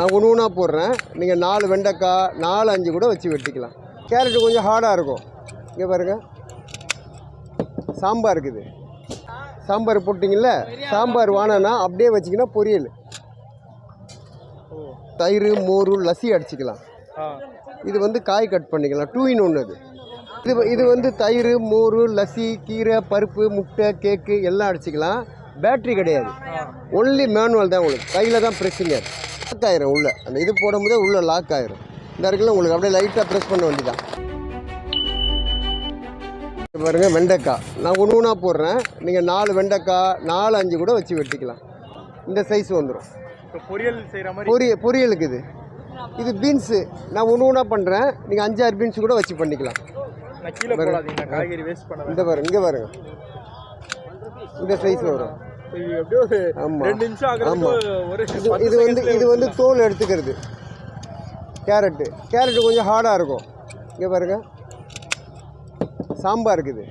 நான் ஒன்று ஒன்றா போடுறேன். நீங்கள் நாலு வெண்டைக்காய் நாலு அஞ்சு கூட வச்சு வெட்டிக்கலாம். கேரட்டு கொஞ்சம் ஹார்டாக இருக்கும். இங்கே பாருங்க. சாம்பார் இருக்குது. சாம்பார் போட்டிங்கல்ல? சாம்பார் வாங்கினா அப்படியே வச்சிங்கன்னா பொரியல். தயிர் மோர் லஸ்ஸி அடிச்சுக்கலாம். இது வந்து காய் கட் பண்ணிக்கலாம். டூ இன் ஒன்று அது. இது இது வந்து தயிர் மோர் லஸ்ஸி கீரை பருப்பு முட்டை கேக்கு எல்லாம் அடிச்சுக்கலாம். பேட்ரி கிடையாது. ஒன்லி மேனுவல் தான் உங்களுக்கு. கையில் தான் ப்ரெஸ்ஸிங்க லாக் ஆயிரும் உள்ள. அந்த இது போடும்போதே உள்ள லாக் ஆயிரும். இந்த இருக்குல்ல உங்களுக்கு அப்படியே லைட்டாக ப்ரெஸ் பண்ண வேண்டியதான் இது பாருங்க வெண்டைக்காய். நான் ஒன்று ஒன்றா போடுறேன். நீங்கள் நாலு வெண்டைக்காய் நாலு அஞ்சு கூட வச்சு வெட்டிக்கலாம். இந்த சைஸ் வந்துடும் பொரியல் செய்கிற மாதிரி பொரிய பொரியலுக்கு இது. இது பீன்ஸு நான் ஒன்று ஒன்றா பண்ணுறேன் நீங்கள் அஞ்சாறு பீன்ஸ் கூட வச்சு பண்ணிக்கலாம். இந்த பாருங்க. இங்கே பாருங்க இந்த சைஸ் வரும். இது வந்து இது வந்து தோல் எடுத்துக்கிறது. கேரட்டு. கேரட்டு கொஞ்சம் ஹார்டாக இருக்கும். இங்கே பாருங்க. சாம்பார் இருக்குது.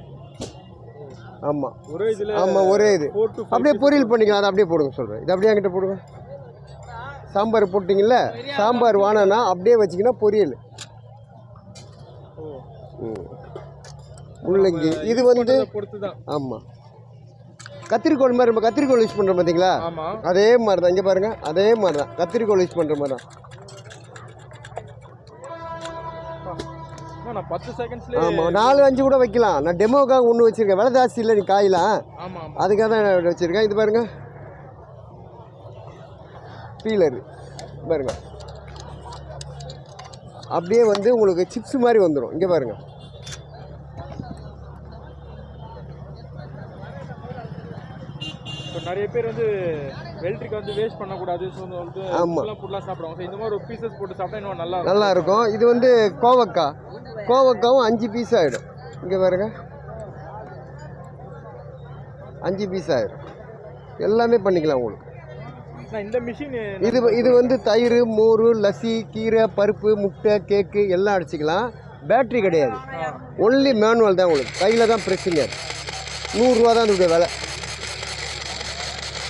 ஆமாம் ஒரே இதுல ஆமாம் ஒரே இது. அப்படியே பொரியல் பண்ணிக்கலாம். அதை அப்படியே போடுங்க சொல்கிறேன் இது அப்படியே என்கிட்ட போடுங்க. சாம்பார் போட்டிங்கல்ல? சாம்பார் வாங்கினா அப்படியே வச்சிங்கன்னா பொரியல். முள்ளங்கி. இது வந்து ஆமாம் கத்திரிக்கோல் மாதிரி நம்ம கத்திரிக்கோல் யூஸ் பண்ணுறோம் பார்த்தீங்களா அதே மாதிரி தான் இங்கே பாருங்கள் அதே மாதிரி தான் கத்திரிக்கோல் யூஸ் பண்ணுற மாதிரி தான் ஆமாம் நாலு அஞ்சு கூட வைக்கலாம். நான் டெமோக்காக ஒன்று வச்சுருக்கேன். விலை ஜாஸ்தி இல்லை நீ காயலாம் அதுக்காக தான் நான் வச்சுருக்கேன். இது பாருங்க. பீலரு. பாருங்க. அப்படியே வந்து உங்களுக்கு சிப்ஸ் மாதிரி வந்துடும் இங்கே பாருங்க. நிறைய பேர் வந்து வெல்ட்ரிக்கு வந்து வேஸ்ட் பண்ணக்கூடாது ஆமா. ஃபுல்லாக சாப்பிடுவாங்க. ஸோ இந்த மாதிரி ஒரு பீசஸ் போட்டு சாப்பிட்டா இன்னும் நல்லா நல்லா இருக்கும் இது வந்து கோவக்காய் கோவக்காவும் அஞ்சு பீஸ் ஆகிடும் இங்கே பாருங்க. அஞ்சு பீஸ் ஆகிடும் எல்லாமே பண்ணிக்கலாம் உங்களுக்கு. இந்த மிஷின் இது இது வந்து தயிர் மோர் லஸ்ஸி கீரை பருப்பு முட்டை கேக்கு எல்லாம் அடிச்சுக்கலாம். பேட்ரி கிடையாது. ஒன்லி மேனுவல் தான் உங்களுக்கு. கையில் தான் ப்ரெஸ்ஸிங்க நூறுரூவா தான் இதோடைய விலை.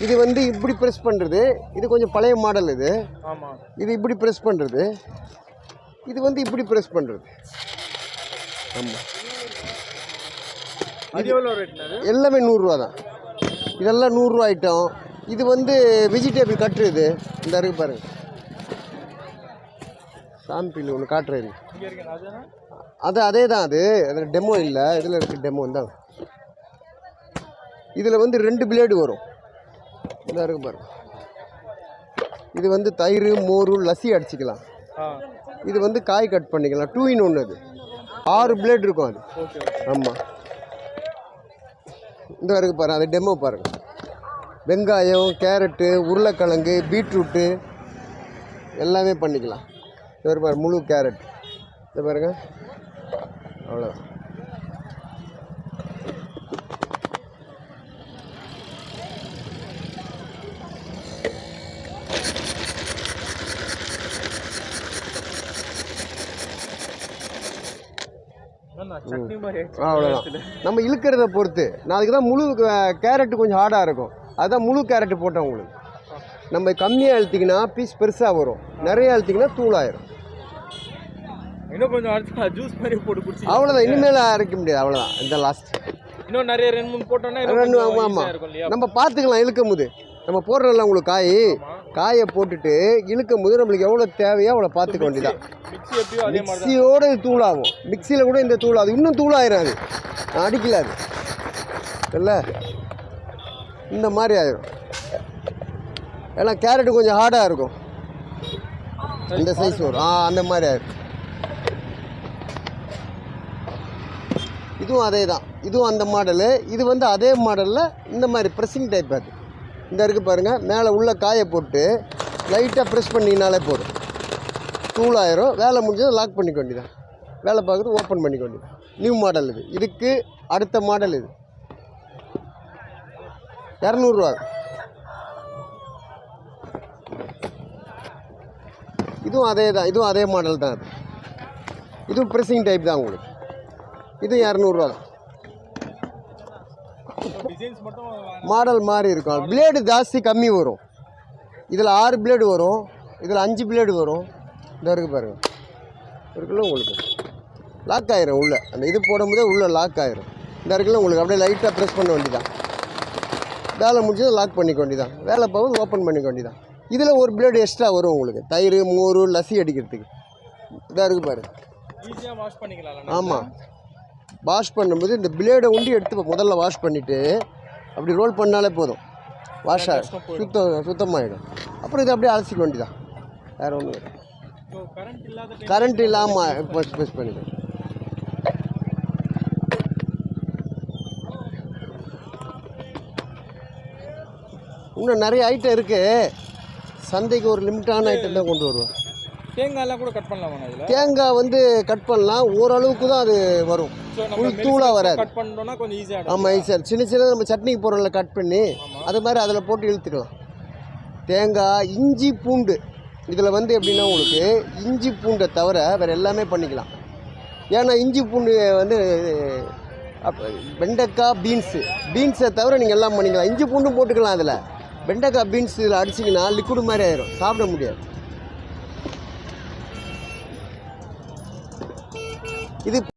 இது வந்து இப்படி ப்ரெஸ் பண்ணுறது இது கொஞ்சம் பழைய மாடல் இது. ஆமா. இது இப்படி ப்ரெஸ் பண்ணுறது இது வந்து இப்படி ப்ரெஸ் பண்ணுறது ஆமாம் அது எவ்வளோ ரேட்னா எல்லாமே நூறுரூவா தான். இதெல்லாம் நூறுரூவா ஐட்டம் இது வந்து வெஜிடபிள் கட்டுறது இந்த இருக்கு பாருங்க சாம்பிள் ஒன்று அதுனா அது அதே தான் அது. அதில் டெமோ இல்லை. இதில் இருக்க டெமோ தான் இதில் வந்து ரெண்டு பிளேடு வரும். இந்த இருக்கு பாருங்க. இது வந்து தயிர் மோர் லஸ்ஸி அடிச்சுக்கலாம். இது வந்து காய் கட் பண்ணிக்கலாம். டூ இன் ஒன்று அது. ஆறு பிளேட் இருக்கும் அது. ஆமாம் இந்த இருக்கு பாருங்க அது டெமோ பாருங்க. வெங்காயம் கேரட்டு உருளைக்கிழங்கு பீட்ரூட்டு எல்லாமே பண்ணிக்கலாம். இது பாருங்க முழு கேரட். இது பாருங்க. அவ்வளோதான் அவ்வளோதான் நம்ம இழுக்கிறத பொறுத்து. நான் அதுக்கு தான் முழு கேரட்டு கொஞ்சம் ஹார்டாக இருக்கும். அதுதான் முழு கேரட்டு போட்டேன் உங்களுக்கு. நம்ம கம்மியாக அழுத்திங்கன்னா பீஸ் பெருசாக வரும். நிறைய அழுத்திங்கன்னா தூளாயிரும். இன்னும் கொஞ்சம் ஜூஸ் மாதிரி போட்டு குடிச்சு அவ்வளோதான் இனிமேல் அரைக்க முடியாது. அவ்வளோதான் இந்த லாஸ்ட் இன்னும் நிறைய ரெண்டு மூணு போட்டோம்னா ரெண்டு ஆமாம் ஆமாம் நம்ம பார்த்துக்கலாம் இழுக்கும் போது நம்ம போடுறோம்ல உங்களுக்கு காய். காயை போட்டுட்டு இழுக்கும் போது நம்மளுக்கு எவ்வளோ தேவையோ அவ்வளோ பார்த்துக்க வேண்டியதான் மிக்சியோட இது தூளாகும். மிக்சியில் கூட இந்த தூளாகும் இன்னும் அது நான் அடிக்கல அது. இல்லை இந்த மாதிரி ஆயிரும். ஏன்னா கேரட்டு கொஞ்சம் ஹார்டாக இருக்கும். இந்த சைஸ் வரும். ஆ அந்த மாதிரி ஆயிரும். இதுவும் அதே தான். இதுவும் அந்த மாடலு இது வந்து அதே மாடலில் இந்த மாதிரி ப்ரெஸ்ஸிங் டைப் அது. இந்த இருக்குது பாருங்கள் மேலே உள்ள காயை போட்டு லைட்டாக ப்ரெஸ் பண்ணினாலே போதும். தூளாயிரும் வேலை முடிஞ்சது லாக் பண்ணிக்க வேண்டியதான் வேலை பார்க்குறது ஓப்பன் பண்ணிக்க வேண்டியதான் நியூ மாடல் இது. இதுக்கு அடுத்த மாடல் இது. இரநூறுவா. இதுவும் அதே தான். இதுவும் அதே மாடல் தான் அது. இதுவும் ப்ரெஸ்ஸிங் டைப் தான் உங்களுக்கு. இதுவும் இரநூறுவா. தான் மாடல் மாதிரி இருக்கும். பிளேடு ஜாஸ்தி கம்மி வரும். இதில் ஆறு பிளேடு வரும். இதில் அஞ்சு பிளேடு வரும். இந்த இருக்கு பாருங்க. இருக்குல்ல உங்களுக்கு? லாக் ஆயிரும் உள்ள. அந்த இது போடும்போதே உள்ள லாக் ஆயிரும். இந்த இருக்குல்ல உங்களுக்கு? அப்படியே லைட்டாக ப்ரெஸ் பண்ண வேண்டியதான் வேலை முடிஞ்சது லாக் பண்ணிக்க வேண்டியதான் வேலை போகுது ஓப்பன் பண்ணிக்க வேண்டியதான் இதில் ஒரு பிளேடு எக்ஸ்ட்ரா வரும் உங்களுக்கு. தயிர் மோர் லஸ்ஸி அடிக்கிறதுக்கு. இதாக இருக்கு பாரு. ஈஸியாக வாஷ் பண்ணிக்கலாம் ஆமாம் வாஷ் பண்ணும்போது இந்த பிளேடை உண்டி எடுத்து முதல்ல வாஷ் பண்ணிவிட்டு அப்படி ரோல் பண்ணாலே போதும். வாஷ் போயிடும். சுத்தம் சுத்தமாகிடும் அப்புறம் இதை அப்படியே அலசிக்க வேண்டியதான் வேறு ஒன்றும் கரண்ட் இல்லாமல் இப்போ இன்னும் நிறைய ஐட்டம் இருக்குது சந்தைக்கு ஒரு லிமிட்டான ஐட்டம் தான் கொண்டு வருவோம். தேங்காய்லாம் கூட கட் பண்ணலாமா தேங்காய் வந்து கட் பண்ணலாம். ஓரளவுக்கு தான் அது வரும். ஸோ full தூளா வராது. கட் பண்ணோம்னா கொஞ்சம் ஈஸியாக ஆமாம் சார் சின்ன சின்ன நம்ம சட்னிக்கு போடுறோம்ல கட் பண்ணி அது மாதிரி அதில் போட்டு இழுத்துக்கலாம். தேங்காய் இஞ்சி பூண்டு. இதில் வந்து எப்படின்னா உங்களுக்கு இஞ்சி பூண்டை தவிர வேறு எல்லாமே பண்ணிக்கலாம். ஏன்னா இஞ்சி பூண்டு வந்து அப்ப வெண்டைக்காய் பீன்ஸு பீன்ஸை தவிர நீங்கள் எல்லாம் பண்ணிக்கலாம். இஞ்சி பூண்டும் போட்டுக்கலாம் அதில். வெண்டைக்காய் பீன்ஸ் இதில் அடிச்சிங்கன்னா லிக்விடு மாதிரி ஆயிரும். சாப்பிட முடியாது. இது